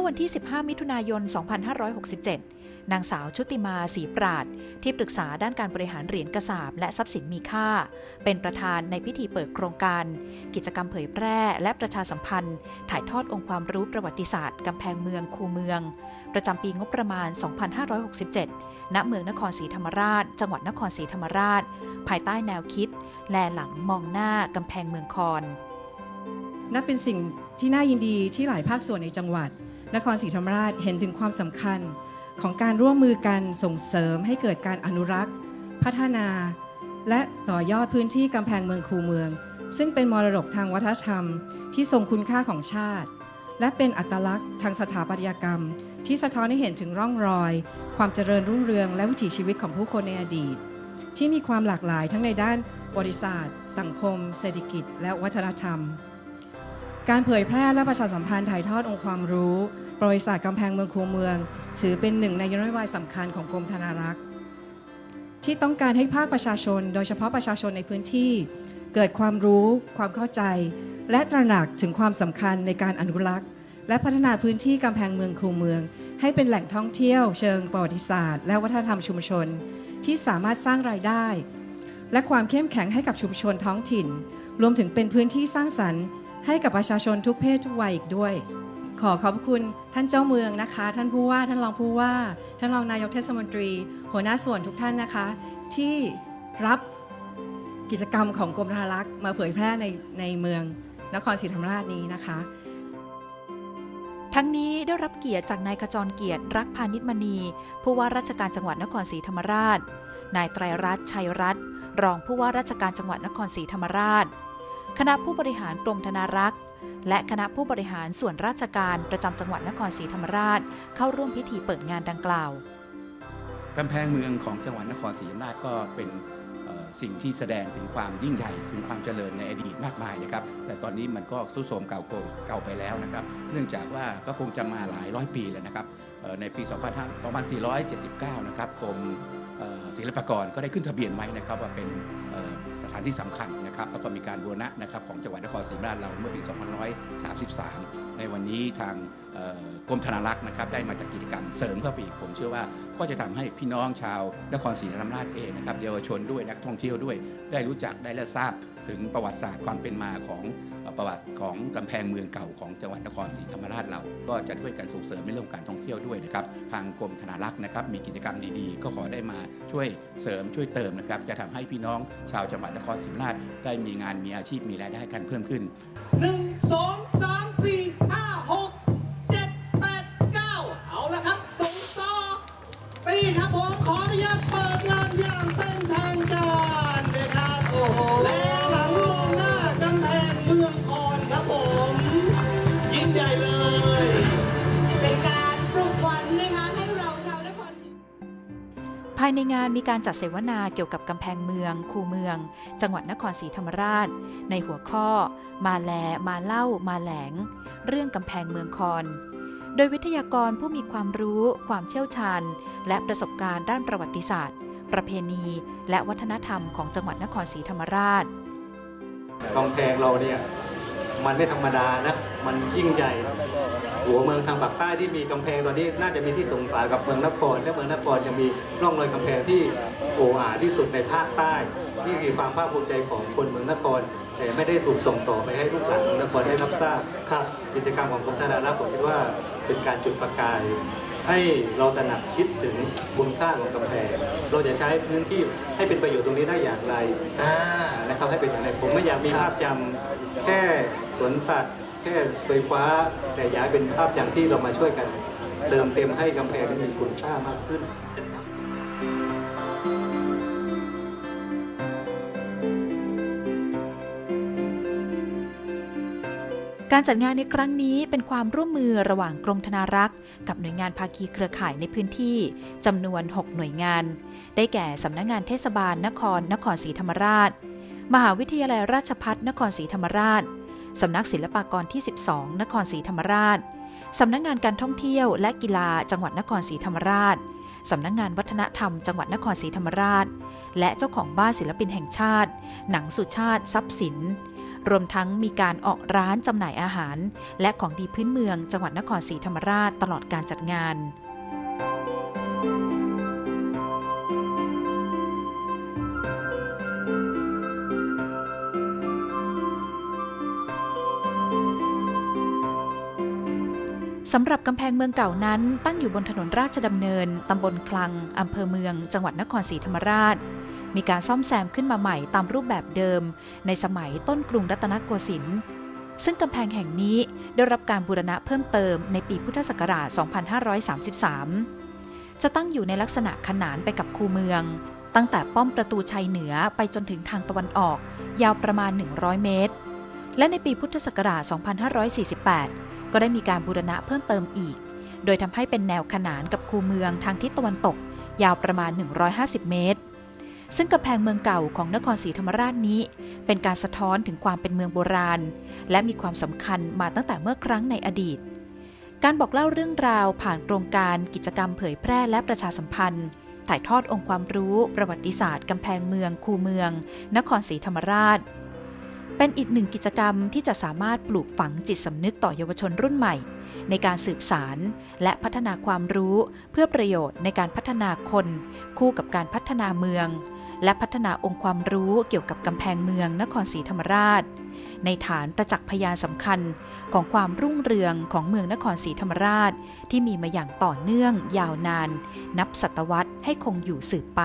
อวันที่ 15 มิถุนายน 2567 นางสาวชุติมาศรีปราด ที่ปรึกษาด้านการบริหารเหรียญกระสาบและทรัพย์สินมีค่า เป็นประธานในพิธีเปิดโครงการ กิจกรรมเผยแพร่และประชาสัมพันธ์ ถ่ายทอดองค์ความรู้ประวัติศาสตร์ กำแพงเมืองคูเมือง ประจำปีงบประมาณ 2567 ณ เมืองนครศรีธรรมราช จังหวัดนครศรีธรรมราช ภายใต้แนวคิด แลหลังมองหน้ากำแพงเมืองคอนนับเป็นสิ่งที่น่ายินดีที่หลายภาคส่วนในจังหวัด นครศรีธรรมราชเห็นถึงความสำคัญของการร่วมมือกันส่งเสริมให้เกิดการอนุรักษ์ พัฒนา และต่อยอดพื้นที่กำแพงเมืองคูเมือง ซึ่งเป็นมรดกทางวัฒนธรรม ที่ทรงคุณค่าของชาติ และเป็นอัตลักษณ์ทางสถาปัตยกรรม ที่สะท้อนให้เห็นถึงร่องรอย ความเจริญรุ่งเรืองและวิถีชีวิตของผู้คนในอดีต ที่มีความหลากหลายทั้งในด้านบริษัทสังคม เศรษฐกิจ และวัฒนธรรม การเผยแพร่และประชาสัมพันธ์ถ่ายทอดองค์ความรู้ ประวัติศาสตร์กำแพงเมืองคูเมือง ถือเป็นหนึ่งในนโยบายสำคัญของกรมธนารักษ์ ที่ต้องการให้ภาคประชาชน โดยเฉพาะประชาชนในพื้นที่ เกิดความรู้ ความเข้าใจ และตระหนักถึงความสำคัญในการอนุรักษ์ และพัฒนาพื้นที่กำแพงเมืองคูเมือง ให้เป็นแหล่งท่องเที่ยว เชิงประวัติศาสตร์ และวัฒนธรรมชุมชน ที่สามารถสร้างรายได้ และความเข้มแข็งให้กับชุมชนท้องถิ่น รวมถึงเป็นพื้นที่สร้างสรรค์ ให้กับประชาชนทุกเพศทุกวัยอีกด้วย ขอขอบคุณท่านเจ้าเมืองนะคะ ท่านผู้ว่าท่านรองผู้ว่า ท่านรองนายกเทศมนตรี หัวหน้าส่วนทุกท่านนะคะ ที่รับกิจกรรมของกรมธนารักษ์มาเผยแพร่ในในเมืองนครศรีธรรมราชนี้นะคะ ทั้งนี้ได้รับเกียรติจากนายขจรเกียรติรักพาณิชมณี ผู้ว่าราชการจังหวัดนครศรีธรรมราช นายไตรรัตน์ชัยรัตน์รองผู้ว่าราชการจังหวัดนครศรีธรรมราช คณะผู้บริหารกรมธนารักษ์ และคณะผู้บริหารส่วนราชการประจำจังหวัดนครศรีธรรมราช เข้าร่วมพิธีเปิดงานดังกล่าวกำแพงเมืองของจังหวัดนครศรีธรรมราชก็เป็นสิ่งที่แสดงถึงความยิ่งใหญ่ถึงความเจริญในอดีตมากมายนะครับ แต่ตอนนี้มันก็ทรุดโทมเก่าโกเก่าไปแล้วนะครับ เนื่องจากว่าก็คงจะมาหลายร้อยปีแล้วนะครับในปี 2479 นะครับกรมศิลปากรก็ได้ขึ้นทะเบียนไว้นะครับว่าเป็น สถานที่สำคัญนะครับแล้วก็มีการบูรณะนะครับของจังหวัดนครศรีธรรมราชเราเมื่อปี 2533 ในวันนี้ทางกรมธนารักษ์นะครับได้มาจัดกิจกรรมเสริมเข้าไปอีกผมเชื่อว่าก็จะทำให้พี่น้องชาวนครศรีธรรมราชเองนะครับเยาวชนด้วยนักท่องเที่ยวด้วย ได้รู้จักได้และทราบถึงประวัติศาสตร์ความเป็นมาของประวัติของกำแพงเมืองเก่าของจังหวัดนครศรีธรรมราชเรา ก็จะด้วยกันส่งเสริมในเรื่องของการท่องเที่ยวด้วยนะครับทางกรมธนารักษ์นะครับมีกิจกรรมดีๆ ก็ขอได้มาช่วยเสริมช่วยเติมนะครับจะทำให้พี่น้องชาวจังหวัดนครศรีธรรมราชได้มีงานมีอาชีพมีรายได้กันเพิ่มขึ้นหนึ่งสองสามสี่ห้าหกเจ็ดแปดเก้าเอาละครับส่งต่อตีครับผมขออนุญาตเปิดงานอย่างเป็นายในงานมีการจัดเสวนาเกี่ยวกับกำแพงเมือง คูเมือง จังหวัดนครศรีธรรมราช ในหัวข้อ มาแล มาเล่า มาแหลง เรื่องกำแพงเมืองคอนโดยวิทยากรผู้มีความรู้ ความเชี่ยวชาญ และประสบการณ์ด้านประวัติศาสตร์ ประเพณี และวัฒนธรรมของจังหวัดนครศรีธรรมราชกำแพงเราเนี่ยมันไม่ธรรมดานะ มันยิ่งใหญ่ หัวเมืองทางปากใต้ที่มีกำแพงตอนนี้น่าจะมีที่สงขลากับเมืองนครและเมืองนครยังมีร่องรอยกำแพงที่โอ้อาที่สุดในภาคใต้ นี่คือความภาคภูมิใจของคนเมืองนคร แต่ไม่ได้ถูกส่งต่อไปให้ลูกหลานเมืองนครได้รับทราบครับกิจกรรมของกรมธนารักษ์ผมคิดว่าเป็นการจุดประกาย ให้เราตระหนักคิดถึงคุณค่าของกำแพง เราจะใช้พื้นที่ให้เป็นประโยชน์ตรงนี้ได้อย่างไรนะครับให้เป็นอย่างไรผมไม่อยากมีภาพจำแค่สวนสัตว์ แค่ไฟฟ้าแต่อยากให้เป็นภาพจำที่เรามาช่วยกัน เติมเต็มให้กำแพงนี้มีคุณค่ามากขึ้นการจัดงานในครั้งนี้เป็นความร่วมมือระหว่างกรมธนารักษ์ กับหน่วยงานภาคีเครือข่ายในพื้นที่จำนวน 6 หน่วยงาน ได้แก่สำนักงงานเทศบาลนครนครศรีธรรมราช มหาวิทยาลัยราชภัฏนครศรีธรรมราช สำนักศิลปากรที่ 12 นครศรีธรรมราช สำนักงานการท่องเที่ยวและกีฬาจังหวัดนครศรีธรรมราช สำนักงานวัฒนธรรมจังหวัดนครศรีธรรมราช และเจ้าของบ้านศิลปินแห่งชาติ หนังสุชาติทรัพย์สิน รวมทั้งมีการออกร้านจำหน่ายอาหาร และของดีพื้นเมืองจังหวัดนครศรีธรรมราชตลอดการจัดงาน สำหรับกำแพงเมืองเก่านั้นตั้งอยู่บนถนนราชดำเนิน ตำบลคลัง อำเภอเมือง จังหวัดนครศรีธรรมราช มีการซ่อมแซมขึ้นมาใหม่ตามรูปแบบเดิม ในสมัยต้นกรุงรัตนโกสินทร์ ซึ่งกำแพงแห่งนี้ได้รับการบูรณะเพิ่มเติมในปีพุทธศักราช 2533 จะตั้งอยู่ในลักษณะขนานไปกับคูเมือง ตั้งแต่ป้อมประตูชัยเหนือไปจนถึงทางตะวันออก ยาวประมาณ 100 เมตร และในปีพุทธศักราช 2548 ก็ได้มีการบูรณะเพิ่มเติมอีก โดยทำให้เป็นแนวขนานกับคูเมืองทางทิศตะวันตก ยาวประมาณ 150 เมตร ซึ่งกำแพงเมืองเก่าของนครศรีธรรมราชนี้ เป็นการสะท้อนถึงความเป็นเมืองโบราณ และมีความสำคัญมาตั้งแต่เมื่อครั้งในอดีต การบอกเล่าเรื่องราวผ่านโครงการกิจกรรมเผยแพร่และประชาสัมพันธ์ ถ่ายทอดองค์ความรู้ ประวัติศาสตร์กำแพงเมือง คูเมือง นครศรีธรรมราช เป็นอีกหนึ่งกิจกรรมที่จะสามารถปลูกฝังจิตสำนึกต่อเยาวชนรุ่นใหม่ ในการสืบสารและพัฒนาความรู้เพื่อประโยชน์ในการพัฒนาคน คู่กับการพัฒนาเมือง และพัฒนาองค์ความรู้เกี่ยวกับกำแพงเมืองนครศรีธรรมราช ในฐานประจักษ์พยานสำคัญของความรุ่งเรืองของเมืองนครศรีธรรมราช ที่มีมาอย่างต่อเนื่องยาวนาน นับศตวรรษให้คงอยู่สืบไป